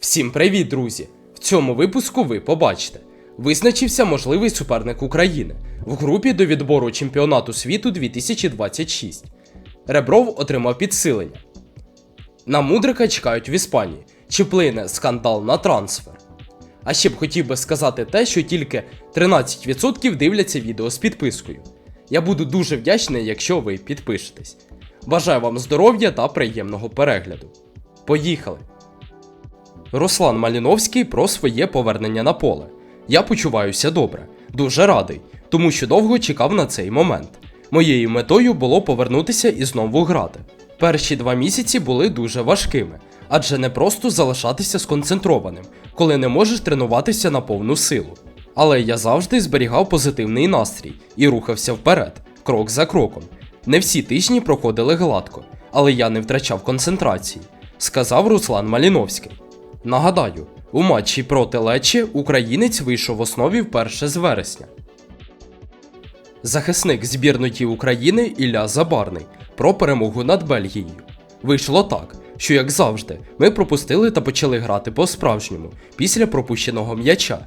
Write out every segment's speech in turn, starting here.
Всім привіт, друзі! В цьому випуску ви побачите. Визначився можливий суперник України в групі до відбору чемпіонату світу 2026. Ребров отримав підсилення. На Мудрика чекають в Іспанії. Чи вплине скандал на трансфер? А ще б хотів би сказати те, що тільки 13% дивляться відео з підпискою. Я буду дуже вдячний, якщо ви підпишетесь. Бажаю вам здоров'я та приємного перегляду. Поїхали! Руслан Маліновський про своє повернення на поле. Я почуваюся добре, дуже радий, тому що довго чекав на цей момент. Моєю метою було повернутися і знову грати. Перші два місяці були дуже важкими, адже не просто залишатися сконцентрованим, коли не можеш тренуватися на повну силу. Але я завжди зберігав позитивний настрій і рухався вперед, крок за кроком. Не всі тижні проходили гладко, але я не втрачав концентрації, сказав Руслан Маліновський. Нагадаю, у матчі проти Лечі українець вийшов в основі вперше з вересня. Захисник збірної України Ілля Забарний про перемогу над Бельгією. Вийшло так, що, як завжди, ми пропустили та почали грати по-справжньому після пропущеного м'яча.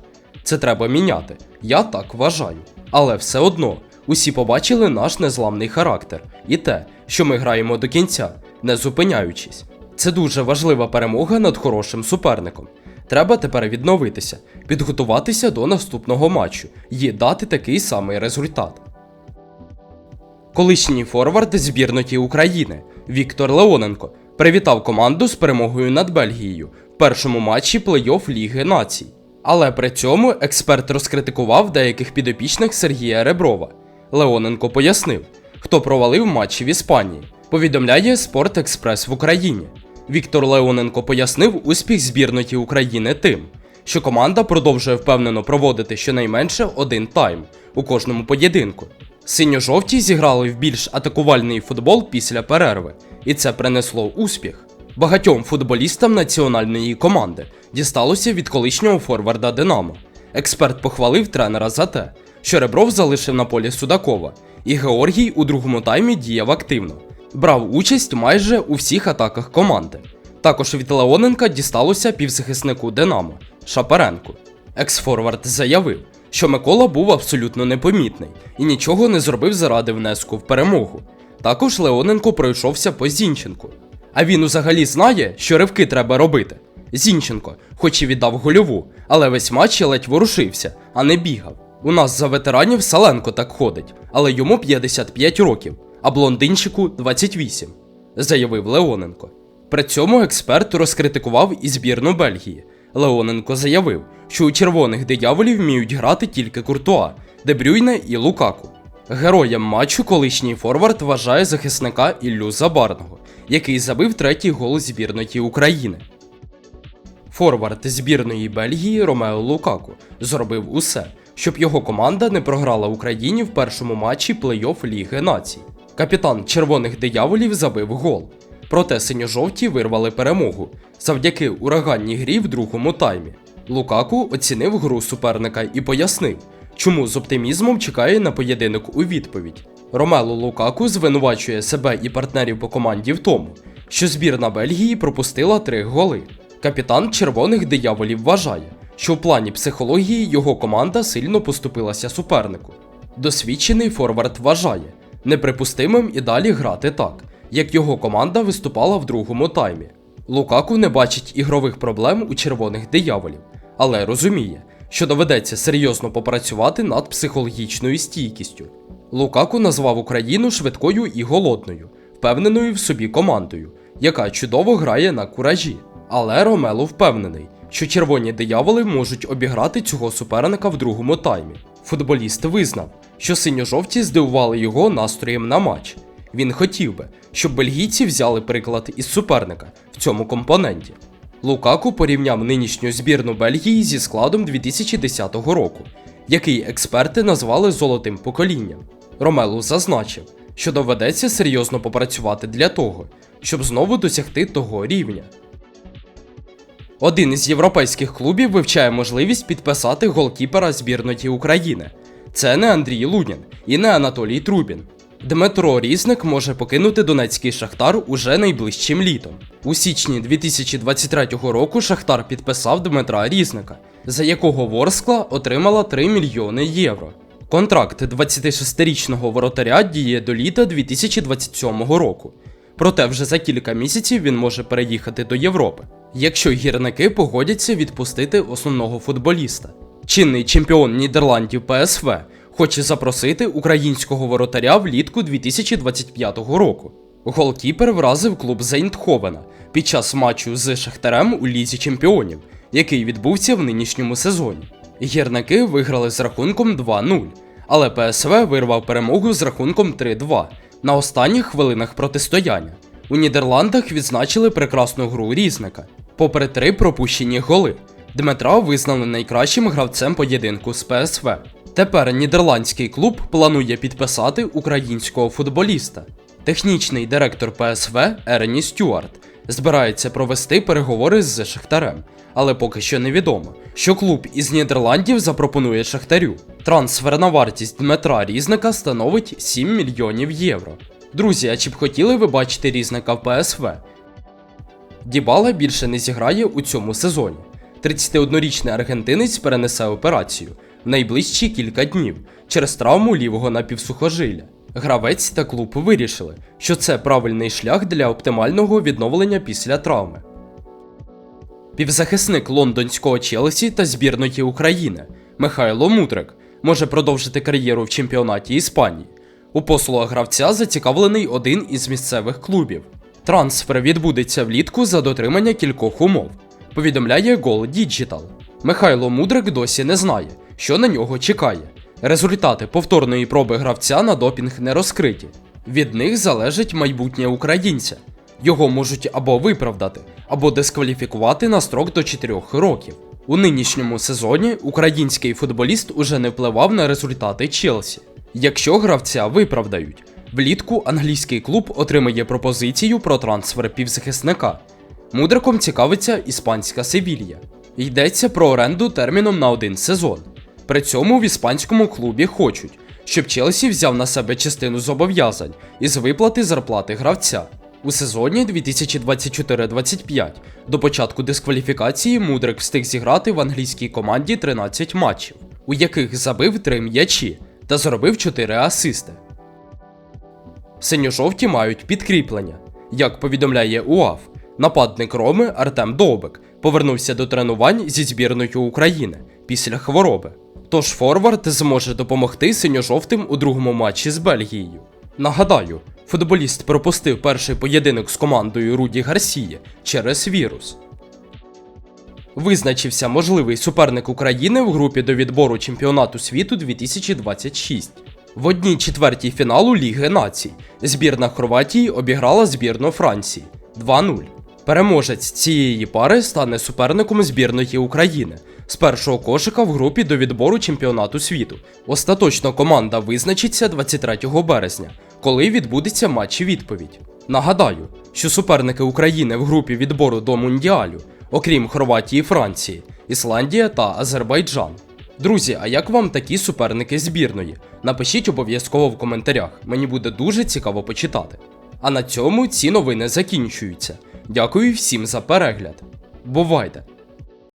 Це треба міняти, я так вважаю. Але все одно, усі побачили наш незламний характер і те, що ми граємо до кінця, не зупиняючись. Це дуже важлива перемога над хорошим суперником. Треба тепер відновитися, підготуватися до наступного матчу і дати такий самий результат. Колишній форвард збірної України Віктор Леоненко привітав команду з перемогою над Бельгією в першому матчі плей-офф Ліги націй. Але при цьому експерт розкритикував деяких підопічних Сергія Реброва. Леоненко пояснив, хто провалив матчі в Іспанії. Повідомляє Спорт Експрес в Україні. Віктор Леоненко пояснив успіх збірної України тим, що команда продовжує впевнено проводити щонайменше один тайм у кожному поєдинку. Синьо-жовті зіграли в більш атакувальний футбол після перерви, і це принесло успіх. Багатьом футболістам національної команди дісталося від колишнього форварда Динамо. Експерт похвалив тренера за те, що Ребров залишив на полі Судакова, і Георгій у другому таймі діяв активно, брав участь майже у всіх атаках команди. Також від Леоненка дісталося півзахиснику Динамо Шапаренку. Екс-форвард заявив, що Микола був абсолютно непомітний і нічого не зробив заради внеску в перемогу. Також Леоненко пройшовся по Зінченку. А він взагалі знає, що ривки треба робити. Зінченко, хоч і віддав гольову, але весь матч ледь ворушився, а не бігав. У нас за ветеранів Саленко так ходить, але йому 55 років, а блондинчику 28, заявив Леоненко. При цьому експерт розкритикував і збірну Бельгії. Леоненко заявив, що у червоних дияволів вміють грати тільки Куртуа, Дебрюйне і Лукаку. Героєм матчу колишній форвард вважає захисника Іллю Забарного, який забив третій гол збірної України. Форвард збірної Бельгії Ромео Лукаку зробив усе, щоб його команда не програла Україні в першому матчі плей-офф Ліги націй. Капітан червоних дияволів забив гол. Проте синьо-жовті вирвали перемогу завдяки ураганній грі в другому таймі. Лукаку оцінив гру суперника і пояснив, чому з оптимізмом чекає на поєдинок у відповідь. Ромело Лукаку звинувачує себе і партнерів по команді в тому, що збірна Бельгії пропустила три голи. Капітан червоних дияволів вважає, що в плані психології його команда сильно поступилася супернику. Досвідчений форвард вважає неприпустимим і далі грати так, як його команда виступала в другому таймі. Лукаку не бачить ігрових проблем у червоних дияволів, але розуміє, що доведеться серйозно попрацювати над психологічною стійкістю. Лукаку назвав Україну швидкою і голодною, впевненою в собі командою, яка чудово грає на куражі. Але Ромело впевнений, що червоні дияволи можуть обіграти цього суперника в другому таймі. Футболіст визнав, що синьо-жовті здивували його настроєм на матч. Він хотів би, щоб бельгійці взяли приклад із суперника в цьому компоненті. Лукаку порівняв нинішню збірну Бельгії зі складом 2010 року, який експерти назвали золотим поколінням. Ромелу зазначив, що доведеться серйозно попрацювати для того, щоб знову досягти того рівня. Один із європейських клубів вивчає можливість підписати голкіпера збірної України. Це не Андрій Лунін і не Анатолій Трубін. Дмитро Різник може покинути донецький Шахтар уже найближчим літом. У січні 2023 року Шахтар підписав Дмитра Різника, за якого Ворскла отримала 3 мільйони євро. Контракт 26-річного воротаря діє до літа 2027 року. Проте вже за кілька місяців він може переїхати до Європи, якщо гірники погодяться відпустити основного футболіста. Чинний чемпіон Нідерландів ПСВ хоче запросити українського воротаря влітку 2025 року. Голкіпер вразив клуб Зейнтховена під час матчу з Шахтарем у Лізі Чемпіонів, який відбувся в нинішньому сезоні. Гірники виграли з рахунком 2-0, але ПСВ вирвав перемогу з рахунком 3-2 на останніх хвилинах протистояння. У Нідерландах відзначили прекрасну гру різника. Попри три пропущені голи, Дмитра визнали найкращим гравцем поєдинку з ПСВ. Тепер нідерландський клуб планує підписати українського футболіста. Технічний директор ПСВ Ерні Стюарт збирається провести переговори з Шахтарем, але поки що невідомо, що клуб із Нідерландів запропонує Шахтарю. Трансферна вартість Дмитра Різника становить 7 мільйонів євро. Друзі, а чи б хотіли ви бачити Різника в ПСВ? Дібала більше не зіграє у цьому сезоні. 31-річний аргентинець перенесе операцію в найближчі кілька днів через травму лівого напівсухожилля. Гравець та клуб вирішили, що це правильний шлях для оптимального відновлення після травми. Півзахисник лондонського Челсі та збірної України Михайло Мудрик може продовжити кар'єру в чемпіонаті Іспанії. У послугах гравця зацікавлений один із місцевих клубів. Трансфер відбудеться влітку за дотримання кількох умов. Повідомляє Goal Digital. Михайло Мудрик досі не знає, що на нього чекає. Результати повторної проби гравця на допінг не розкриті. Від них залежить майбутнє українця. Його можуть або виправдати, або дискваліфікувати на строк до 4 років. У нинішньому сезоні український футболіст уже не впливав на результати Челсі. Якщо гравця виправдають, влітку англійський клуб отримає пропозицію про трансфер півзахисника. Мудриком цікавиться іспанська Севілья. Йдеться про оренду терміном на один сезон. При цьому в іспанському клубі хочуть, щоб Челсі взяв на себе частину зобов'язань із виплати зарплати гравця. У сезоні 2024-25 до початку дискваліфікації Мудрик встиг зіграти в англійській команді 13 матчів, у яких забив 3 м'ячі та зробив 4 асисти. Синьо-жовті мають підкріплення. Як повідомляє УАФ, нападник Роми Артем Довбик повернувся до тренувань зі збірною України після хвороби. Тож Форвард зможе допомогти синьо-жовтим у другому матчі з Бельгією. Нагадаю, футболіст пропустив перший поєдинок з командою Руді Гарсіє через вірус. Визначився можливий суперник України в групі до відбору чемпіонату світу 2026. В одній четвертій фіналу Ліги націй збірна Хорватії обіграла збірну Франції 2-0. Переможець цієї пари стане суперником збірної України з першого кошика в групі до відбору чемпіонату світу. Остаточно команда визначиться 23 березня, коли відбудеться матч відповідь. Нагадаю, що суперники України в групі відбору до Мундіалю, окрім Хорватії і Франції, Ісландія та Азербайджан. Друзі, а як вам такі суперники збірної? Напишіть обов'язково в коментарях, мені буде дуже цікаво почитати. А на цьому ці новини закінчуються. Дякую всім за перегляд. Бувайте!